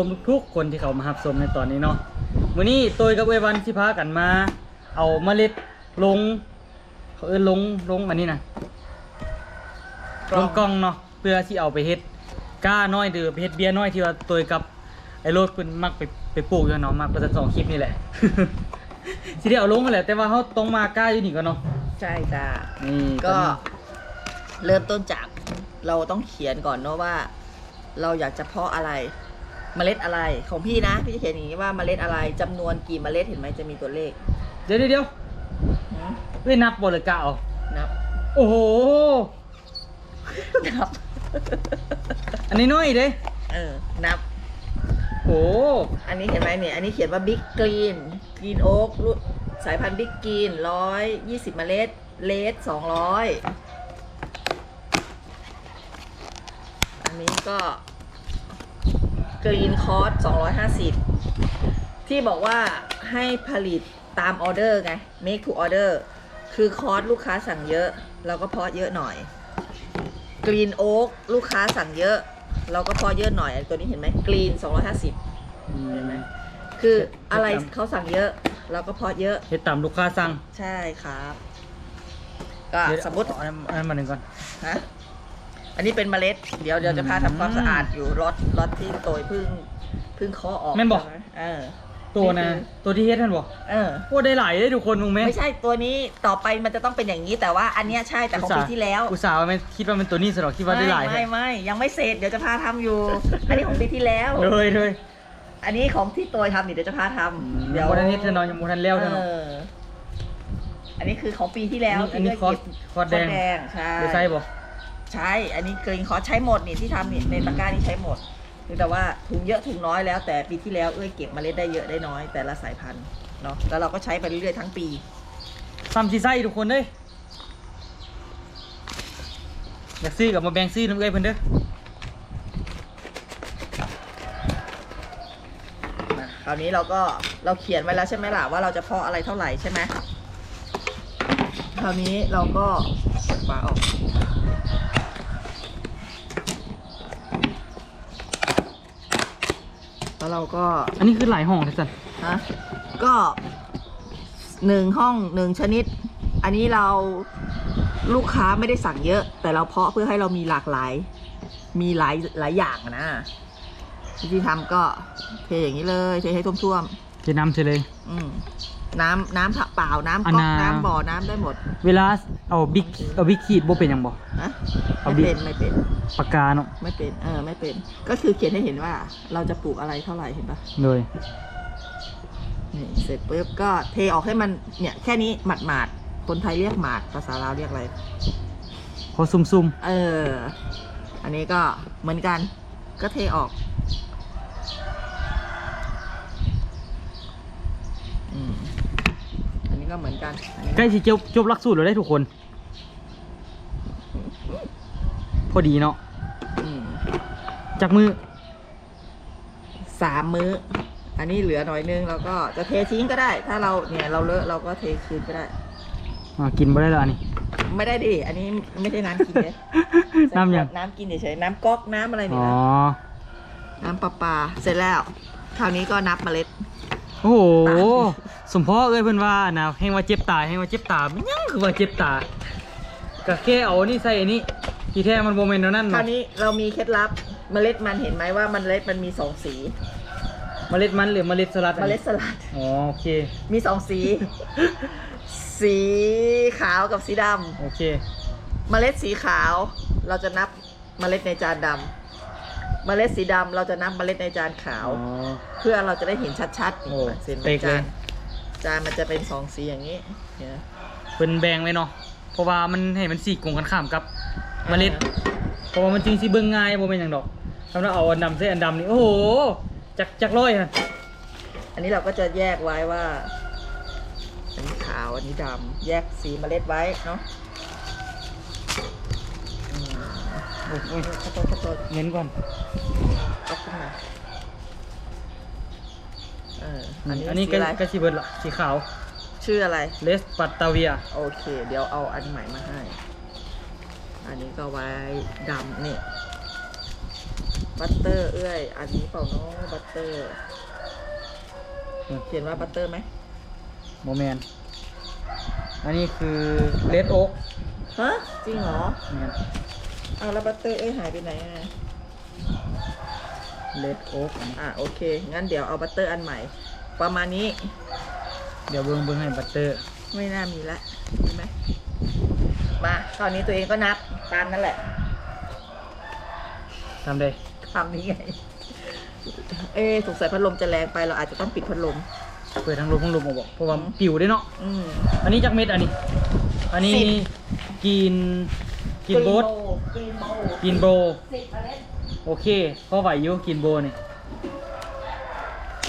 ชมทุกคนที่เขามารับชมในตอนนี้เนาะมื้อนี้ตัวกับเอวันสิพากันมา เอาเมล็ดลงเขาเอิ้นลงลงอันนี้นะกล่ลองงกล่องเนาะเพื่อที่เอาไปเฮ็ดก้าน้อยหรือไปเฮ็ดเบียร์น้อยที่ว่าตัวกับไอ้โรดเพิ่นมักไปไปปลูกอยู่เนาะมาประมาณสองคลิปนี่แหละสิได้เอาลงนั่นแหละ แต่ว่าเฮาต้องมาก้าอยู่นี่ก่อนเนาะใช่จ้านี่ก็เริ่มต้นจากเราต้องเขียนก่อนเนาะว่า เราอยากจะเพาะอะไร เมล็ดอะไรของพี่นะ พี่จะเขียนอย่างนี้ว่าเมล็ดอะไรจำนวนกี่เมล็ดเห็นไหมจะมีตัวเลขเดี๋ยวเดี๋ยวเดี๋ยวหืมเอ้ยนับบ่เลยกะเอานับ โอ้โห นับ อันนี้น้อยเด้เออ นับ โอ้อันนี้เห็นไหมเนี่ย อันนี้เขียนว่าบิ๊กกรีนกรีนโอ๊กสายพันธุ์บิ๊กกรีนร้อยยี่สิบเมล็ด เลสสองร้อยอันนี้ก็ กรีนคอร์สสองร้อยห้าสิบที่บอกว่าให้ผลิตตามออเดอร์ไง make to order คือคอร์สลูกค้าสั่งเยอะ เราก็เพาะเยอะหน่อยกรีนโอ๊กลูกค้าสั่งเยอะ เราก็เพาะเยอะหน่อยอันตัวนี้เห็นไหมกรีนสองร้อยห้าสิบเห็นไหมคืออะไรเขาสั่งเยอะ เราก็เพาะเยอะเฮ็ดตามลูกค้าสั่งใช่ครับ ก็เดี๋ยวสมมติเอาอันนั้นอันนั้นมาหนึ่งก่อนฮะ อันนี้เป็นเมล็ด เดี๋ยวเดี๋ยวจะพาทำความสะอาดอยู่รถรถที่โตยเพึ่งเพึ่งเคาะออกแม่นบอก ใช่ไหเออ ตัวนะนี่คือตัวที่เฮ็ดท่านบอกเออ โอ้ได้หลายได้ทุกคนมึงไหมไม่ใช่ตัวนี้ต่อไปมันจะต้องเป็นอย่างนี้ แต่ว่าอันเนี้ยใช่แต่ของปีที่แล้วอุตส่าห์ว่าไม่คิดว่าเป็นตัวนี้สำหรับคิดว่าได้หลายไม่ไม่ไม่ยังไม่เสร็จเดี๋ยวจะพาทำอยู่ อันนี้ของปีที่แล้ว เลยเลยอันนี้ของที่โตยทำนี่เดี๋ยวจะพาทำเดี๋เดี๋ยยวววันนี้เธอนอนยังโมทันเลี้ยวเธอเอเนาะออันนี้คือของปีที่แล้วอันนี้ที่คอร์สเก็บคอร์สแดงแดงใช่หรือไส้บอก ใช่อันนี้เกรีนคอใช้หมดนี่ที่ทำนี่ในตะกร้านี่ใช้หมดเพียงแต่ว่าถุงเยอะถุงน้อยแล้ว แต่ปีที่แล้วเอ้ยเก็บเมล็ดได้เยอะได้น้อย แต่ละสายพันธุ์เนาะแล้วเราก็ใช้ไปเรื่อยๆทั้งปีซ้ำซีไส้ทุกคนเด้ยอยากซื้อกับมาแบงซื้อน้ำเอ้ยเพิ่นเด้อนะคราวนี้เราก็เราเขียนไว้แล้วใช่ไหมล่ะว่าเราจะเพาะอะไรเท่าไหร่ใช่ไหมคราวนี้เราก็ปิดฝาออกแล้ว เราก็อันนี้คือหลายห้องเลยสันฮะก็หนึ่งห้องหนึ่งชนิด อันนี้เราลูกค้าไม่ได้สั่งเยอะ แต่เราเพาะเพื่อให้เรามีหลากหลาย มีหลายหลายอย่างอะนะวิธีทำก็เทอย่างนี้เลยเทให้ท่วมเจะนำเฉยเลยๆอืม น้ำน้ำเปล่าน้ำอันก๊อกน่ะ น้ำบ่อน้ำได้หมดเวลาเอาบิ๊กเอาบิ๊กขีดบ่เป็นหยังบ่นะเอาไม่บิ๊กเป็นไม่เป็นปากกาเนาะไม่เป็นเออไม่เป็น ก็คือเขียนให้เห็นว่าเราจะปลูกอะไรเท่าไหร่เห็นปะเลยนี่เสร็จปุ๊บก็เทออกให้มันเนี่ยแค่นี้หมาดหมาดๆคนไทยเรียกหมาดภาษาลาวเรียกอะไร พอซุ่มเออ อันนี้ก็เหมือนกัน ก็เทออก อืม อันนี้ ก็เหมือนกันอันนี้ๆใกล้สิจบจบหลักสูตรแล้วได้ทุกคน พอดีเนาะอืมจากมือสามมื้อ อันนี้เหลือหน่อยนึงเราก็จะเททิ้งก็ได้ ถ้าเราเนี่ยเราเลอะเราก็เทคืนก็ได้ อ่ากินบ่ได้แล้วอันนี้ ไม่ได้ดิ อันนี้ไม่ใช่น้ำกินเลยน้ำหยังน้ำกินเฉยๆน้ำก๊อกน้ำอะไรนี่อ๋อ นะน้ำประปาเสร็จแล้ว คราวนี้ก็นับเมล็ด โอ้โหตายสมพ่อเอ้ยเพิ่นว่านะแห่งว่าเจ็บตาแห่งว่าเจ็บตามันยังคือว่าเจ็บตาก็แค่เอาอันนี่ใส่อันนี้ที่แท้มันโมเมนต์นั้นคราเนาะวนี้เรามีเคล็ดลับเมล็ดมันเห็นไหมว่าเมล็ดมันมีสองสีเมล็ดมันหรือเมล็ดสลัดเมอันล็นี้ดสลัดอ๋อโอเคมีสองสี สีขาวกับสีดโอเคำเมล็ดสีขาว เราจะนับเมล็ดในจานดำ เมล็ดสีดำเราจะนับเมล็ดในจานขาว อ๋อ เพื่อเราจะได้เห็นชัดๆโอ้เส้นเป๊กเลยจานจานมันจะเป็นสองสีอย่างนี้เห็นไหมเพิ่นแบ่งไว้เนาะเพราะว่ามันให้มันสีกงกันข้ามกับเมล็ดเพราะว่ามันจริงสิเบิ่งง่ายบ่แม่นหยังดอกสำหรับเอาอันดำใส่อันดำนี่โอ้โหจักจักร้อยฮะอันนี้เราก็จะแยกไว้ว่า อันนี้ขาวอันนี้ดำแยกสีเมล็ดไว้เนาะอืม โอ้ยโอ้ยขอโทษขอโทษเน้นก่อนเอาขึ้นมาเอออัอันนนี้นี้อันนี้สีก็อะไรก็สิเบิดละสีขาวชื่ออะไร เลสปัตตาเวีย โอเค เดี๋ยวเอาอันใหม่มาให้ อันนี้ก็ไว้ดำนี่ บัตเตอร์ เอ้ย อันนี้เปล่าเน้องบัตเตอร์เขียนว่าบัตเตอร์ไหม โมแมนอันนี้คือเลดโอ๊กฮะ จริงเหรอ แมน เอาแล้วบัตเตอร์เอ้ยหายไปไหนอะเลดโอ๊กอะโอเค งั้นเดี๋ยวเอาบัตเตอร์อันใหม่ ประมาณนี้ เดี๋ยวเบิ้งเบิ้งให้บัตเตอร์ ไม่น่ามีละมีไหมมาตอนนี้ตัวเองก็นับตามนั่นแหละทำได้ทำนี้ไง เอ๊ะสงสัยพัดลมจะแรงไปเราอาจจะต้องปิดพัดลม เปิดทั้งลมทั้งลมออกบอกเพราะว่าอืมปิวได้เนาะอืมอันนี้จักเม็ดอันนี้ อันนี้สิบกิน กินโบสกรีนโบกินโบสิบเมล็ดโอเคพอไหวอยู่กินโบนี่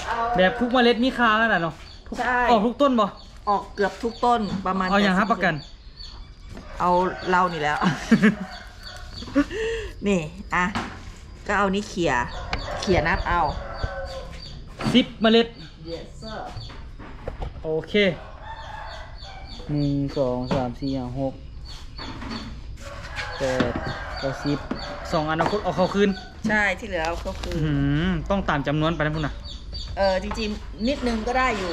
เอาแบบทุกเมล็ดมีค่าขนาดเนาะใช่ ออกทุกต้นบ่ออกเกือบทุกต้นประมาณเอาอย่าง80%ฮับประกัน เอาเรานี่แล้ว นี่อะก็เอานี้เขี่ยเขี่ยนับเอา สิบเมล็ด yes sir โอเคหนึ่งสองสามสี่ห้าหก แปดเก้าสิบสองอันเอาเอาเข้าคืนใช่ที่เหลือเอาก็คืออื้อหือต้องตามจำนวนไปนะพุ่นนะเออจริงๆ นิดนึงก็ได้อยู่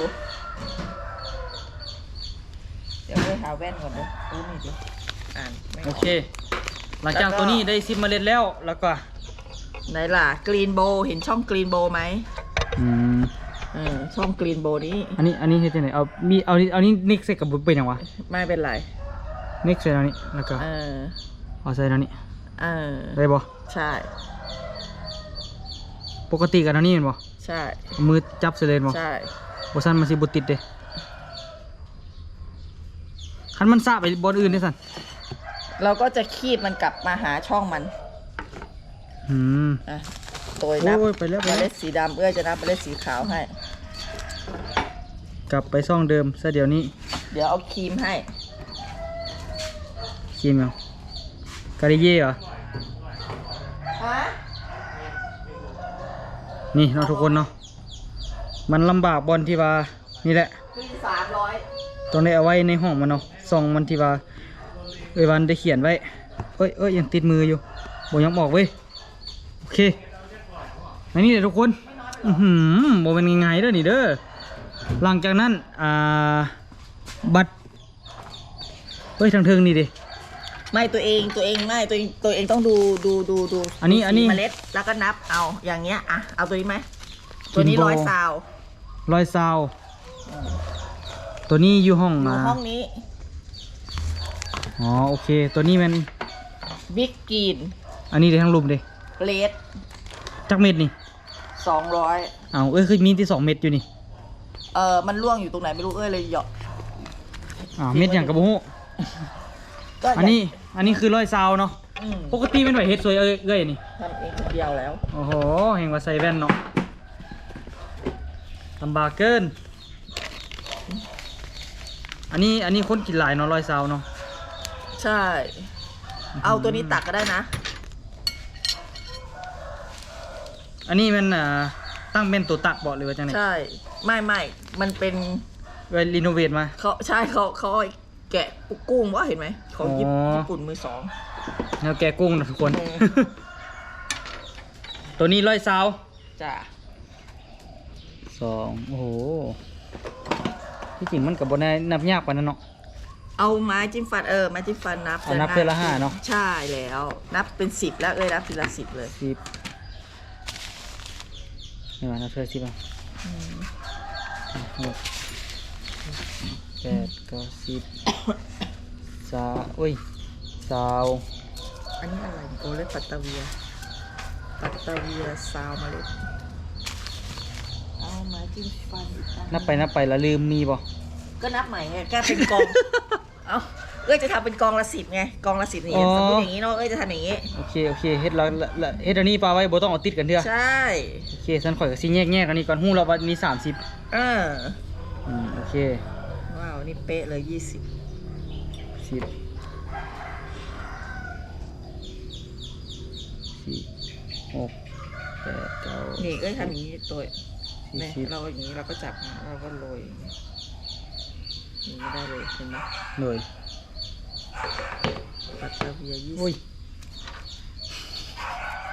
เดี๋ยวไปหาแว่นก่อนเด้อดูนี่ดิอ่านไม่กโอเค หลังจากแล้วก็ ตัวนี้ได้สิบเมล็ดแล้วแล้วก็ไหนล่ะกรีนโบเห็นช่องกรีนโบไหมอืมเออช่องกรีนโบนี้อันนี้อันนี้เฮ็ดจังไดเอามีเอานี่เอานี่นิกใส่กับบุเป็นหยังวะไม่เป็นไรนิกใส่แล้วนี่แล้วก็เออ เอาใส่แล้วนี่เออได้บ่ใช่ ปกติกันแล้วนี่เห็นบ่ใช่เอามือจับใส่เลยเห็นบ่ใช่บ่ซั่นมันสิบ่ติดเด้คันมันซะไปบอนอื่นได้ซั่นเราก็จะคีบมันกลับมาหาช่องมันอืม อะโดยนับโอ้ยไปแล้วไปเมแล้วล็ดสีดำเอื้อจะนับเมล็ดสีขาวให้ กลับไปซ่องเดิมซะเดี๋ยวนี้เดี๋ยวเอาครีมให้ครีมเอา กาลิเย่เหรอ ฮะนี่เนาะทุกคนเนาะ มันลำบากบอลที่ว่านี่แหละครีมสามร้อยต้องได้เอาไว้ในห้องมันเนาะซองมันที่ว่าเอ้ยวันได้เขียนไว้ เอ้ยเอ้ยยังติดมืออยู่บยังบอกเว้ย โอเคอันนี้เลยทุกคน อือหือโมเป็นง่ายๆเด้อนี่เด้อ หลังจากนั้น อ่า บัตรเฮ้ยทางเทิงนี่ดิ ไม่ตัวเองตัวเองไม่ตัวเองตัวเองต้องดูดูดูดูอันนี้ดูอันนี้สีเมล็ดแล้วก็นับเอาอย่างเงี้ยอะเอาตัวนี้ไหมตัวนี้ Kimbo ร้อยซาวรอยซาวตัวนี้อยู่ห้องอยู่อ่าห้องนี้อ๋อโอเค ตัวนี้มันบิ๊กกรีนอันนี้ได้ทั้งรูมเด้เลดจักเม็ดนี่สองร้อยเอาเอ้ยคือมีที่สองเม็ดอยู่นี่เออมันล่วงอยู่ตรงไหนไม่รู้เอ้ยเลยเหยาะอ่าเม็ดอย่างกระโบหูก็อันนี้ อันนี้คือรอยซาวเนาะอืมปกติเป็นไหวเฮ็ดสวยเอ้ยเอ้ยนี่ทำเองคนเดียวแล้วโอ้โหเห็นว่าใส่แว่นเนาะลำบากเกิน อันนี้อันนี้คนกินหลายเนาะรอยซาวเนาะใช่ เอาตัวนี้ตักก็ได้นะ อันนี้มันอ่าตั้งเป็นตัวตักบอกหรือว่าจังไงใช่ ไม่ไม่มันเป็น ไว้รีโนเวทมาเขาใช่เขาเขาเอา แกะกุ้งว่าเห็นไหมเขาญี่อ๋อญี่ปุ่นมือสองแล้วแกะกุ้งนะทุกคนอืมตัวนี้รอยซาวจ้ะสองโอ้โหที่จริงมันกับบนได้นับยากกว่านั้นเนาะ เอาไม้จิ้มฟันเออไม้จิ้มฟันนับเอานับเทื่อละห้าเนอะ ใช่แล้ว นับเป็นสิบแล้วเอ้ยนับทีละสิบเลยสิบนี่มานับเพื่อสิบอะอืมหก แปดเก้าสิบสาอุ้ยสาวอันนี้อะไรโอเลปัตตาเวีย ปัตตาเวียซาวเมาเล็ดเอาไม้จิ้มฟันอีกอันับไปนับไปแล้วลืมมีบ่ก็นับใหม่ไงแก้เป็นกอง เอาเอ้ยจะทำเป็นกองละสิบไง กองละสิบนี่อ๋อสมมติอย่างนี้เนาะ เอ้ยจะทำอย่างนี้ โอเคโอเคเฮ็ดแล้วแล้วเฮ็ดอันนี้ปลาไว้บ่ต้องเอาติดกันเถอะใช่ โอเคฉันข่อยก็สิแยกแยกๆอันนี้ก่อนฮู้แล้วว่ามีสามสิบเออ อืมโอเคว้าว นี่เป๊ะเลยยี่สิบสิบสี่หกแปดเก้านี่เอ้ยทำอย่างนี้ตัวสี่เนี่ยสิบเราอย่างนี้เราก็จับมาเราก็โรยอย่างนี้อย่างนี้ได้เลยเห็นไหมหน่วยปัตตาเวียยี่อุ้ยสิบ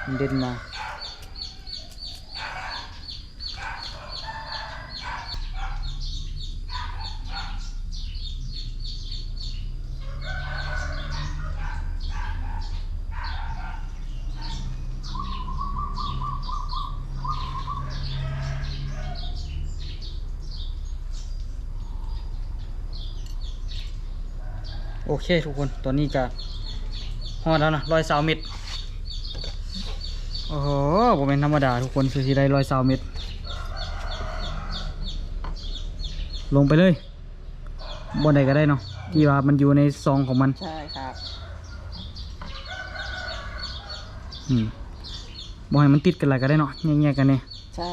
มันเด่นมา เคทุกคนตอนนี้ก็ฮอดแล้วนะร้อยสาวเม็ดโอ้โหผมเป็นธรรมดาทุกคนคือที่ได้ร้อยสาวเม็ดลงไปเลยบนใดก็ได้เนาะที่ว่ามันอยู่ในซองของมันใช่ครับอืมบ่ให้มันติดกันอะไรก็ได้เนาะแยกๆกันเนี่ยใช่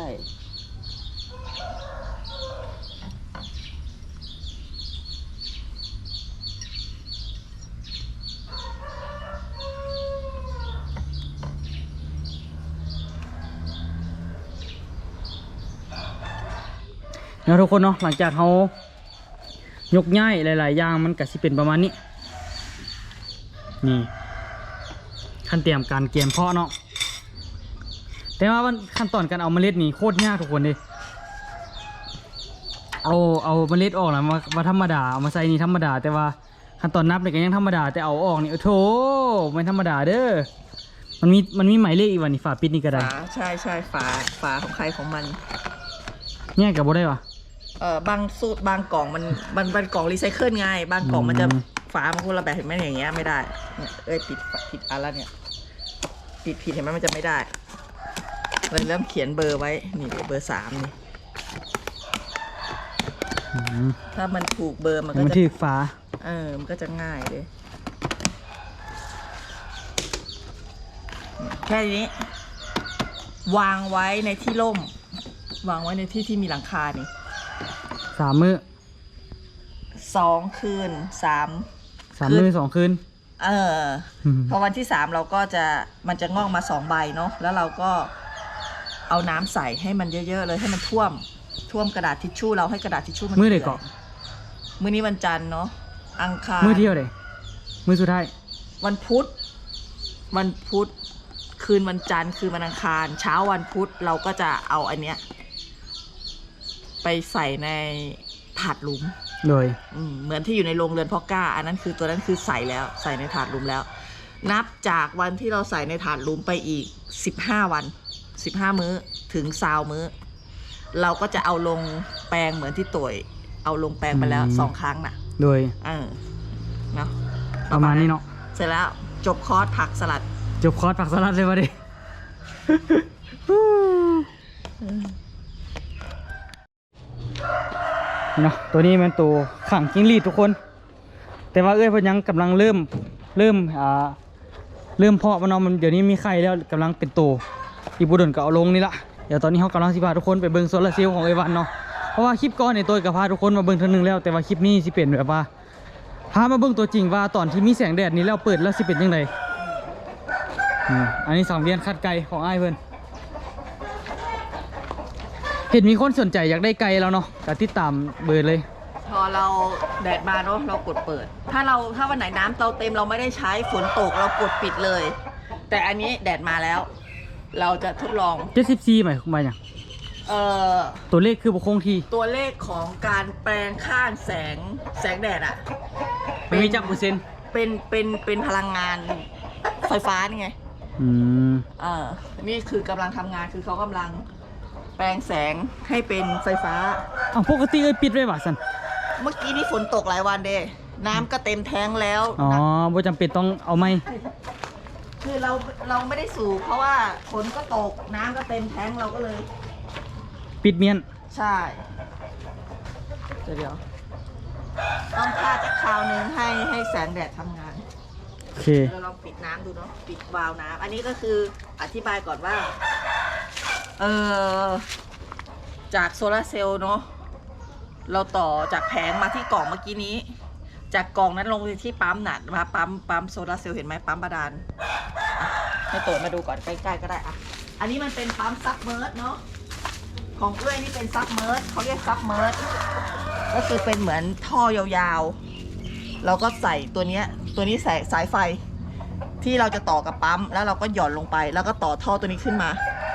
แล้วทุกคนเนาะหลังจากเขายกย้ายหลาย ๆ อย่างมันก็สิเป็นประมาณนี้นี่ขั้นเตรียมการเกียมเพาะเนาะแต่ว่ามันขั้นตอนการเอาเมล็ดนี่โคตรยากทุกคนเลยเอาเอาเมล็ดออกนะมามาธรรมดาเอามาใส่นี่ธรรมดา แต่ว่าขั้นตอนนับนี่ก็ยังธรรมดาแต่เอาออกนี่โอ้โถไม่ธรรมดาเด้อมันมีมันมีหมายเลขอีกวันนี่ฝาปิดนี่ก็ได้ฝาใช่ใช่ฝาฝาของใครของมันแยกกับบ่ได้ปะ เออบางสูตรบางกล่องมันมันเป็นกล่องรีไซเคิลไง บางกล่องมันจะอืมฝามันคนละแบบเห็นไหมอย่างเงี้ยไม่ได้เนี่ยเอ้ยปิดฝาผิดอันแล้วเนี่ยปิดผิดเห็นไหมมันจะไม่ได้เลยเริ่มเขียนเบอร์ไว้นี่เบอร์สามนี่อืมถ้ามันถูกเบอร์มันก็มันจะที่ฝาเออมันก็จะง่ายเลยแค่นี้ วางไว้ในที่ร่ม วางไว้ในที่ที่มีหลังคานี่ สามมือสองคืนสาม สามมือสองคืน เอออืมพอวันที่สามเราก็จะมันจะงอกมาสองใบเนาะแล้วเราก็เอาน้ำใส่ให้มันเยอะๆเลยให้มันท่วมท่วมกระดาษทิชชู่เราให้กระดาษทิชชู่มันมือเด็กปื่เกาะยมือนี้วันจันทร์เนาะอังคารมือเที่ยวเลยมือสุดท้าย วันพุธวันพุธคืนวันจันทร์คืนวันอังคาร เช้าวันพุธเราก็จะเอาอันเนี้ย ไปใส่ในถาดหลุมโดยอืมเหมือนที่อยู่ในโรงเรือนพ่อกล้า อันนั้นคือตัวนั้นคือใส่แล้วใส่ในถาดหลุมแล้ว นับจากวันที่เราใส่ในถาดหลุมไปอีกสิบห้าวันสิบห้ามื้อถึงซาวมื้อ เราก็จะเอาลงแปลงเหมือนที่ตัวเอาลงแปลงไปแล้วอืม สองครั้งน่ะโดยเออเนาะประมาณนี้เนาะเสร็จแล้วจบคอร์สผักสลัด จบคอร์สผักสลัดเลยวะดิ เนาะตัวนี้มันตัวขังจิ้งหรีดทุกคน แต่ว่าเอ้ยพยังกำลังเริ่มเริ่มอ่าเริ่มเพาะมันเนาะมันเดี๋ยวนี้มีไข่แล้วกำลังเป็นตัวอีบุดนก็เอาลงนี่ละเดี๋ยวตอนนี้เขากำลังสิพาทุกคนไปเบิ่งโซลาร์เซลล์ของไอวันเนาะเพราะว่าคลิปก่อนในยตัวกับพาทุกคนมาเบิ่งเท่านึงแล้วแต่ว่าคลิปนี้สิเป็นแบบว่าพามาเบิ่งตัวจริงว่าตอนที่มีแสงแดดนี้แล้วเปิดแล้วสิเป็นยังไงอันนี้สังเวียนคัดไก่ของไอ้เพิ่น เห็นมีคนสนใจอยากได้ไก่แล้วเนาะก็ติดตามเบอร์เลย พอเราแดดมาเนาะเรากดเปิด ถ้าเราถ้าวันไหนน้ำเตาเต็มเราไม่ได้ใช้ฝนตกเรากดปิดเลย แต่อันนี้แดดมาแล้ว เราจะทดลอง74หมายความว่าหยังเอ่อตัวเลขคือบุคงที่ตัวเลขของการแปลงข้างแสงแสงแดดอะมันมีจักเปอร์เซ็นต์เป็นเป็นเป็นพลังงานไฟฟ้านี่ไงอืม เออนี่คือกำลังทำงานคือเขากำลัง แปลงแสงให้เป็นไฟฟ้า อ้าวปกติเอ้ยปิดไว้บ่สันเมื่อกี้นี่ฝนตกหลายวันเดน้ำก็เต็มแท้งแล้วอ๋อนะบ่จำเป็นต้องเอาไหมคือเราเราไม่ได้สูบเพราะว่าฝนก็ตกน้ำก็เต็มแท้งเราก็เลย ปิดเมียนใช่เดี๋ยวเดี๋ยวต้องพาจากคราวนึงให้ให้แสงแดดทำงาน โอเค เราลองปิดน้ำดูเนาะปิดวาล์วน้ำอันนี้ก็คืออธิบายก่อนว่า เออจากโซลาร์เซลล์เนาะเราต่อจากแผงมาที่กล่องเมื่อกี้นี้ จากกล่องนั้นลงไปที่ปั๊มหน่ะมาปั๊มปั๊มโซลาร์เซลล์เห็นไหมปั๊มบาดาลอะให้ตัวมาดูก่อนใกล้ๆก็ได้อะอันนี้มันเป็นปั๊มซับเมิร์ดเนาะของเอื้อยนี่เป็นซับเมิร์ดเขาเรียกซับเมิร์ดก็คือเป็นเหมือนท่อยาวๆ เราก็ใส่ตัวเนี้ยตัวนี้ใส่สายไฟที่เราจะต่อกับปั๊มแล้วเราก็หย่อนลงไป แล้วก็ต่อท่อตัวนี้ขึ้นมา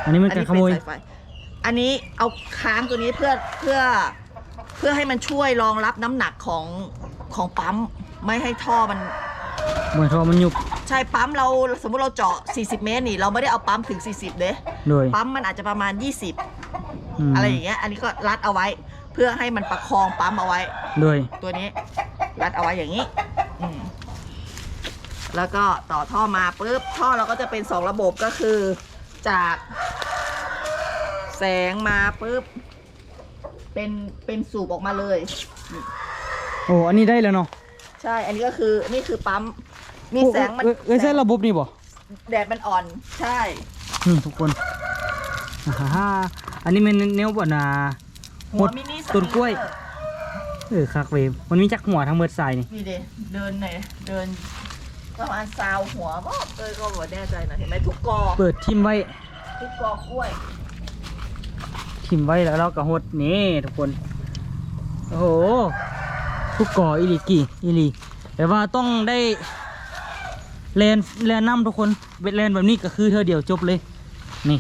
อันนี้มันการขโมยสายไฟอันนี้เอาค้างตัวนี้เพื่อเพื่อเพื่อให้มันช่วยรองรับน้ำหนักของของปั๊มไม่ให้ท่อมันเหมือนทอมันยุบใช่ปั๊มเราสมมติเราเจาะ 40 เมตรนี่เราไม่ได้เอาปั๊มถึง 40 เด้โดยปั๊มมันอาจจะประมาณ 20 มอะไรอย่างเงี้ยอันนี้ก็รัดเอาไว้ เพื่อให้มันประคองปั๊มเอาไว้โดยตัวนี้รัดเอาไว้อย่างนี้อืมแล้วก็ต่อท่อมาปุ๊บท่อเราก็จะเป็นสองระบบก็คือจาก แสงมาปุ๊บ เป็นเป็นสูบออกมาเลยโอ้อันนี้ได้แล้วเนาะใช่ อันนี้ก็คือนี่คือปั๊ม มีแสงมันเอ้ยเอ้ยใช่ระบบนี่บ่แดดมันอ่อน ใช่นี่ทุกคนอ่าฮ่าอันนี้มันแนวบ่นาหัวมินิสต้นกล้วยปีเอร์เออคักเวยมันมีจักหัวทั้งเบิดสายนี่นี่เดเดินไหนอยเดินประมาณซาวหัวบ่เออก็บ่แน่ใจนะเห็นไหมทุกกอเปิดทิมไว้ ทุกกอกล้วย ทิมไว้แล้วเราก็หดนี่ทุกคน โอ้โหทุกก่ออีลีกี่อีลีแต่ว่าต้องได้แลนแลนน้ำทุกคนเวทแลนแบบนี้ก็คือเธอเดียวจบเลย นี่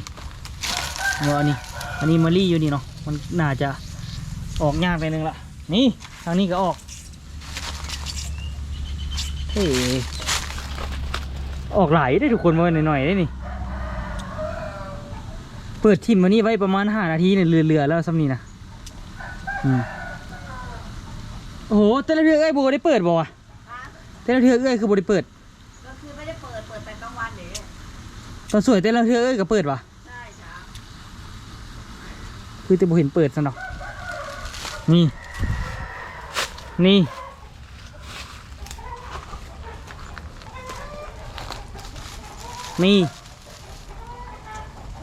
ว่าอันนี้อันนี้มารี่อยู่นี่เนาะมันน่าจะออกยากไปนึงละนี่ทางนี้ก็ออกเฮ้ยออกไหลได้ทุกคนมาหน่อยๆได้นี่ เปิดทิมวันนี้ไว้ประมาณห้านาทีเนี่ยเรือๆแล้วซ้ำนี่นะอืมโอ้โหแต่ละเรือเอ้ยโบได้เปิดบ่วะแต่ละเรือเอ้ยคือโบได้เปิด ก็คือไม่ได้เปิด เปิดแต่กลางวันเดี๋ยวตอนสวยแต่ละเรือเอ้ยก็เปิดวะใช่จ้าคือแต่โบเห็นเปิดซะเนาะนี่ นี่ นี่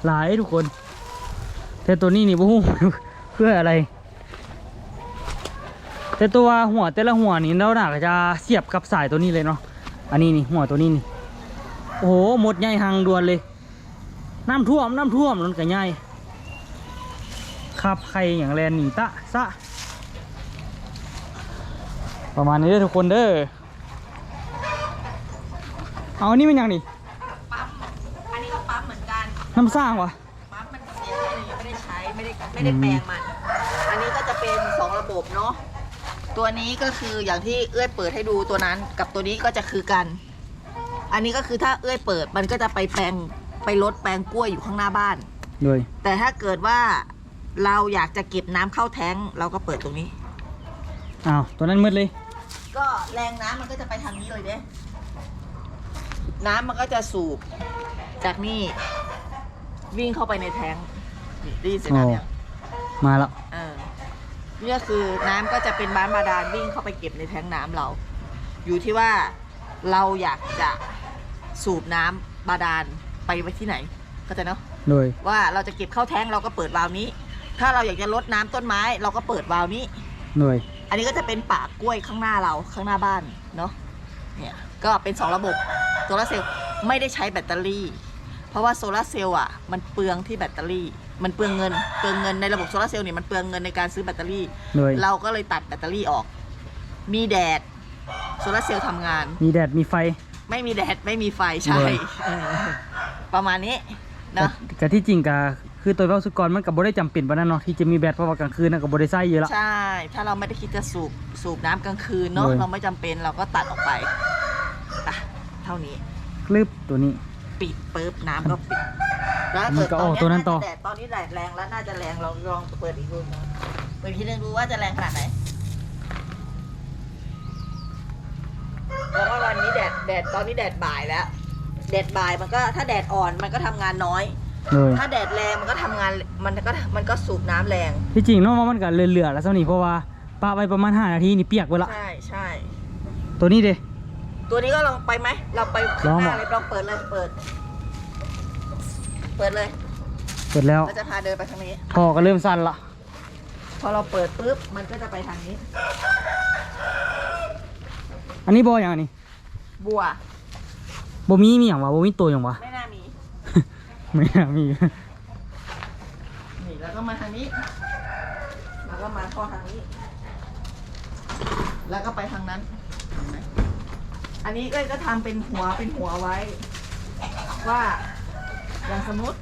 หลายทุกคน แต่ตัวนี้นี่บูเพื่ออะไร แต่ตัวหัวแต่ละหัวนี่เราหนักจะเสียบกับสายตัวนี้เลยเนาะอันนี้นี่หัวตัวนี้นี่โอ้โหหมดใหญ่หังด่วนเลย น้ำท่วมน้ำท่วมนั่นก็ใหญ่ขับใครอย่างแลนหนีตะซะประมาณนี้เด้อทุกคนเด้อเอาอันนี้เป็นยังนี่ ปั๊ม อันนี้ก็ปั๊มเหมือนกั นน้ำสร้างวะปั๊มมันเสียเลยยังไม่ได้ใช้ไม่ได้ไม่ได้แปลงมัน อันนี้ก็จะเป็นสองระบบเนาะตัวนี้ก็คืออย่างที่เอื้อยเปิดให้ดูตัวนั้น กับตัวนี้ก็จะคือกัน อันนี้ก็คือถ้าเอื้อยเปิดมันก็จะไปแปลงไปลดแปลงกล้วยอยู่ข้างหน้าบ้านเลยแต่ถ้าเกิดว่าเราอยากจะเก็บน้ำเข้าแท้งเราก็เปิดตรงนี้ อ้าว ตัวนั้นมืดเลย ก็แรงน้ำมันก็จะไปทางนี้เลยเด้น้ำมันก็จะสูบจากนี่ วิ่งเข้าไปในแท้งนี่ได้ยินเสียงน้ำยังมาแล้ว เออนี่ก็คือน้ำก็จะเป็นบ้านบาดาลวิ่งเข้าไปเก็บในแท้งน้ำเรา อยู่ที่ว่าเราอยากจะสูบน้ำบาดาลไปไว้ที่ไหนก็จะเนาะเลยว่าเราจะเก็บเข้าแท้งเราก็เปิดวาล์วนี้ ถ้าเราอยากจะลดน้ำต้นไม้เราก็เปิดวาล์วนี้เลยอันนี้ก็จะเป็นป่ากล้วยข้างหน้าเราข้างหน้าบ้านเนาะเนี่ยก็เป็นสองระบบโซลาร์เซลล์ไม่ได้ใช้แบตเตอรี่เพ ราะว่าโซลาร์เซลล์อะมันเปลืองที่แบตเตอรี่ มันเปลืองเงินเปลืองเงินในระบบโซลาร์เซลล์เนี่ยมันเปลืองเงินในการซื้อแบตเตอรี่ เลย เราก็เลยตัดแบตเตอรี่ออก มีแดดโซลาร์เซลล์ทำงาน มีแดดมีไฟ ไม่มีแดดไม่มีไฟใช่เลย เออประมาณนี้แต่นะแต่ที่จริงก็คือตัวเว้าสุกรมันกับบ่ได้จำเป็นปานนั้นเนาะที่จะมีแบตเพราะว่ากลางคืนน่ะก็บ่ได้ใช้เยอะละ ใช่ ถ้าเราไม่ได้คิดจะสูบสูบน้ำกลางคืนเนาะเลย เราไม่จำเป็นเราก็ตัดออกไปอะเท่านี้ คลิปตัวนี้ ปิดปุ๊บน้ำก็ปิดแล้วมันก็ออกตัวนั้นต่อาจะแดดตอนนี้แดดแรงแล้วน่าจะแรงลองลองเปิดอีกดูนะเปิดอีกทีนึงดูว่าจะแรงขนาดไหนแล้วก็วันนี้แดดแดดตอนนี้แดดบ่ายแล้ว แดดบ่ายมันก็ถ้าแดดอ่อนมันก็ทำงานน้อย เลย ถ้าแดดแรงมันก็ทำงานมันก็มันก็สูบน้ำแรง ที่จริงเนาะว่ามันก็เหลือๆแล้วซ้ำนี่เพราะว่าปาไปประมาณ5นาทีนี่เปียกไปละ ใช่ใช่ตัวนี้เด้ ตัวนี้ก็ลองไปไหมเราไปลข้าองงหเหรน้าอเลยลองเปิดเลยเปิด เปิดเลยเปิดแล้วเราจะพาเดินไปทางนี้พอก็เริ่มสั่นละพอเราเปิดปุ๊บมันก็จะไปทางนี้ อันนี้บ่อย่างอันนี้บัวบ่มีมีหยังวะบ่มีตัวหยังวะไม่น่ามี ไม่น่ามีนี่แล้วก็มาทางนี้แล้วก็มาข้อทางนี้ แล้วก็ไปทางนั้นเห็นไหม อันนี้ก็ก็ทำเป็นหัวเป็นหัวไว้ ว่าอย่างสมมติ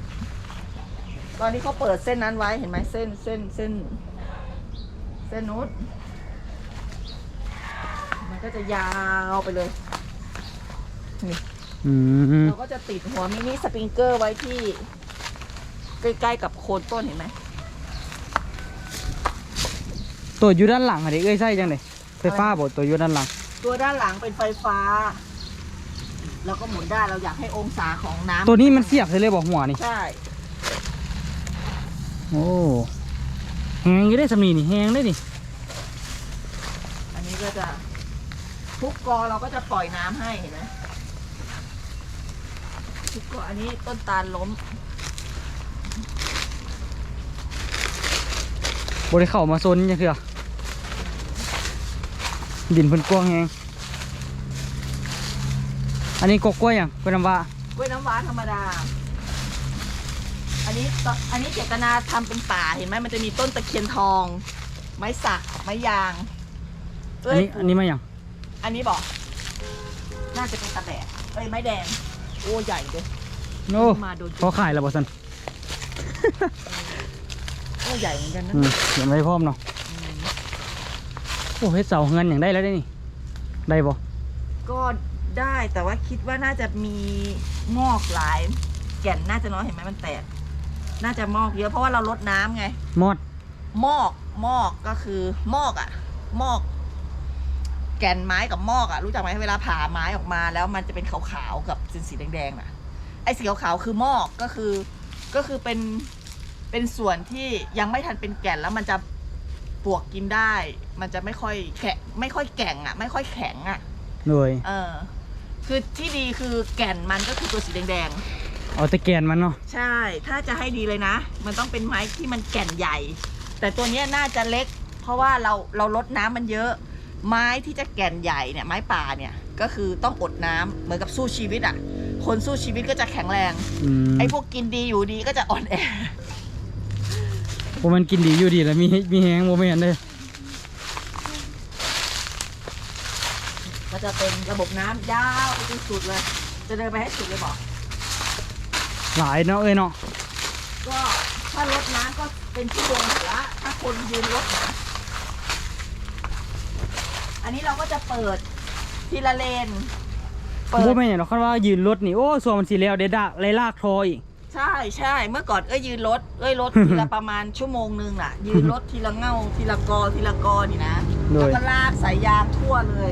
ตอนนี้เขาเปิดเส้นนั้นไว้เห็นไหมเส้นเส้นเส้น เส้นนู้นมันก็จะยาวไปเลยนี่อืมเราก็จะติดหัวมินิสปริงเกอร์ไว้ที่ ใกล้ๆกับโคนต้นเห็นไหมตัวอยู่ด้านหลังอะเด็กเอ้ยใช่จังเลยไฟฟ้าบ่ตัวอยู่ด้านหลัง ตัวด้านหลังเป็นไฟฟ้าเราก็หมุนได้เราอยากให้องศาของน้ำตัวนี้มันเสียบเลยบอกหัวนี่ ใช่โอ้แหงอยังได้สำนีนี่แหงได้นี่อันนี้ก็จะทุกกอเราก็จะปล่อยน้ำให้เห็นไหมทุกกออันนี้ต้นตาลล้มบริเข้ามาโซนยังคือ ดินเพิ่นกว้างแหงอันนี้กกกล้วยอย่างเป็นน้ำว่ากล้วยน้ำว้าธรรมดา อันนี้ตอันนี้เจตนาทำเป็นป่าเห็นไหมมันจะมีต้นตะเคียนทอง ไม้สัก ไม้ยางอันนี้อันนี้มาอย่างอันนี้บอก น่าจะเป็นตะแบกเอ้ยไม้แดง โอ้ใหญ่เลย โอ้มาโดนเขาขายแล้วบ่สันโอ้ใหญ่เหมือนกันนะอืมเขียนไว้พร้อมเนาะโอ้เฮ็ดเสาเงินอย่างได้แล้วได้นี่ ได้บ่ก็ได้แต่ว่าคิดว่าน่าจะมีงอกหลาย แก่นน่าจะน้อยเห็นไหมมันแตก น่าจะมอกเยอะเพราะว่าเราลดน้ำไง มอด มอกมอกก็คือมอกอะมอก แก่นไม้กับมอกอะรู้จักไหมเวลาผ่าไม้ออกมาแล้วมันจะเป็นขาวๆกับสีสีแดงๆน่ะ ไอ้สีขาวๆคือมอกก็คือก็คือเป็นเป็นส่วนที่ยังไม่ทันเป็นแก่นแล้วมันจะ ปวกกินได้ มันจะไม่ค่อยแข็งไม่ค่อยแก่งอะไม่ค่อยแข็งอะเลยเออ คือที่ดีคือแก่นมันก็คือตัวสีแดงเอาแต่แกนมันเนาะ ๆใช่ ถ้าจะให้ดีเลยนะ มันต้องเป็นไม้ที่มันแก่นใหญ่ แต่ตัวเนี้ยน่าจะเล็ก เพราะว่าเราเราลดน้ำมันเยอะ ไม้ที่จะแก่นใหญ่เนี่ยไม้ป่าเนี่ยก็คือต้องอดน้ำเหมือนกับสู้ชีวิตอะ่ะ คนสู้ชีวิตก็จะแข็งแรง อืมไอ้พวกกินดีอยู่ดีก็จะอ่อนแอ บ่มันกินดีอยู่ดีแล้วมีมีแฮงบ่แม่นเด้อก็จะเป็นระบบน้ำยาวไปจนสุดเลย จะเดินไปให้สุดเลยบอก หลายเนาะเอ้ยเนาะก็ถ้ารดน้ำก็เป็นชั่วโมงอยู่ละถ้าคนยืนรดนะอันนี้เราก็จะเปิดทีละเลน เปิบ่ดแม่นหยังดอกคันว่ายืนรถนี่โอ้ส่วนมันสิแล้วเด้ดะไล่ลากทออีก ใช่ใช่เมื่อก่อนเอ้ยยืนรถเอ้ยรถทีละประมาณชั่วโมงนึงน่ะ ยืนรถทีละเง่าทีละกอทีละกอนี่นะโดแล้วย ก็ลากสายยางทั่วเลย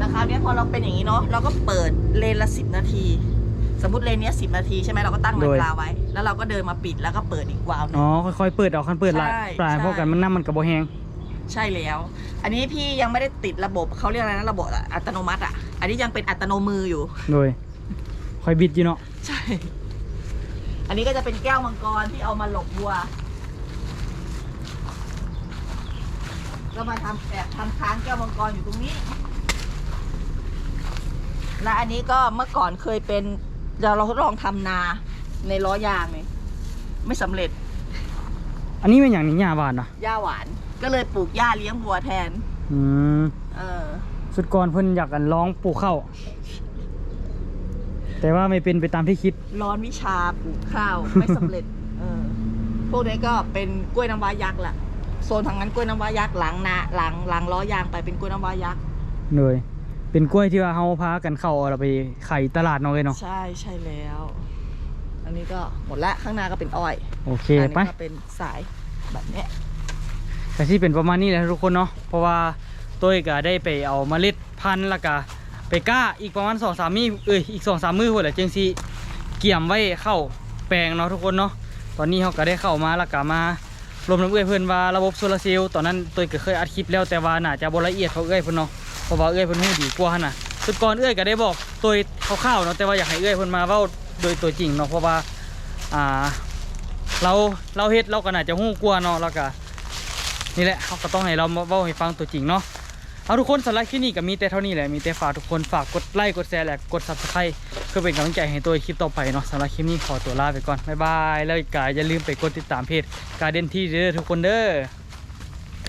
นะคะเนี้ยพอเราเป็นอย่างนี้เนาะเราก็เปิดเลนละสิบนาที สมมติเลนเนี้ยสิบนาทีใช่ไหมเราก็ตั้งเวลาไว้ แล้วเราก็เดินมาปิดแล้วก็เปิดอีกวาล์วหนึง อ๋อ ค่อยๆ เปิดเอาคันเปิดหลายใช่ปลายใช่ พวกกันมันน้ำมันก็บ่แฮงใช่แล้ว อันนี้พี่ยังไม่ได้ติดระบบเขาเรียกอะไรนะระบบอะอัตโนมัติอะ อันนี้ยังเป็นอัตโนมืออยู่ โดยค่อยบิดอยู่เนาะ ใช่ อันนี้ก็จะเป็นแก้วมังกรที่เอามาหลบวัว ก็มาทำแอบทำค้างแก้วมังกรอยู่ตรงนี้และอันนี้ก็เมื่อก่อนเคยเป็นเดี๋ยวเราทดลองทำนาในล้อยางเลยไม่สำเร็จ อันนี้เป็นอย่างนี้หญ้าหวานนะหญ้าหวาน ก็เลยปลูกหญ้าเลี้ยงวัวแทน อืม เออ สุดก่อนเพิ่นอยากกันร้องปลูกข้าว แต่ว่าไม่เป็นไปตามที่คิด ร้อนวิชาปลูกข้าวไม่สำเร็จ เออ พวกนี้ก็เป็นกล้วยน้ำว้ายักษ์แหละโซนทางนั้นกล้วยน้ำว้ายักษ์หลังนาหลังหลังล้อยางไปเป็นกล้วยน้ำว้ายักษ์เลยเป็นกล้วยที่ว่าเฮาพากันเข้าเอาเราไปขายตลาดเนาะเลยเนาะใช่ใช่แล้ว อันนี้ก็หมดละข้างหน้าก็เป็นอ้อยโอเคอันนี้ไปก็เป็นสายแบบเนี้ยแต่ที่เป็นประมาณนี้แหละทุกคนเนาะเพราะว่าตัวเองก็ได้ไปเอาเมล็ดพันธุ์แล้วก็ ไปกล้าอีกประมาณ2องสามมือเอ้ยอีก2องสามมือพุ่นแหละจึงสิเกี่ยมไว้เข้าแปลงเนาะทุกคนเนาะตอนนี้เขาก็ได้เข้ามาแล้วก็มาลมน้ำเอื้อยเพิ่อนว่าระบบโซลาร์เซลล์ตอนนั้นตัวก็เคยอัดคลิปแล้วแต่ว่าน่าจะบ่ละเอียดเท่าเอื้อยเพิ่อนเนาะเพราะว่าเอื้อยเพิ่อนรู้ดีกว่าน่ะสุดก่อนเอื้อยก็ได้บอกตัวคร่าวๆเนาะแต่ว่าอยากให้เอื้อยเพิ่อนมาเว้าโดยตัวจริงเนาะเพราะว่าอ่าเราเราเฮ็ดเราก็น่าจะฮู้กว่าเนาะแล้วก็นี่แหละเขาก็ต้องให้เรามาเว้าให้ฟังตัวจริงเนาะ เอาทุกคนสำหรับคลิปนี้ก็มีแต่เท่านี้แหละมีแต่ฝากทุกคนฝากกดไลค์กดแชร์และกดซับสไครต์เพื่อเป็นกำลังใจให้ตัวคลิปต่อไปเนาะสำหรับคลิปนี้ขอตัวลาไปก่อนบ๊ายบายแล้วก็อย่าลืมไปกดติดตามเพจการเดนที่เด้อทุกคนเด้อ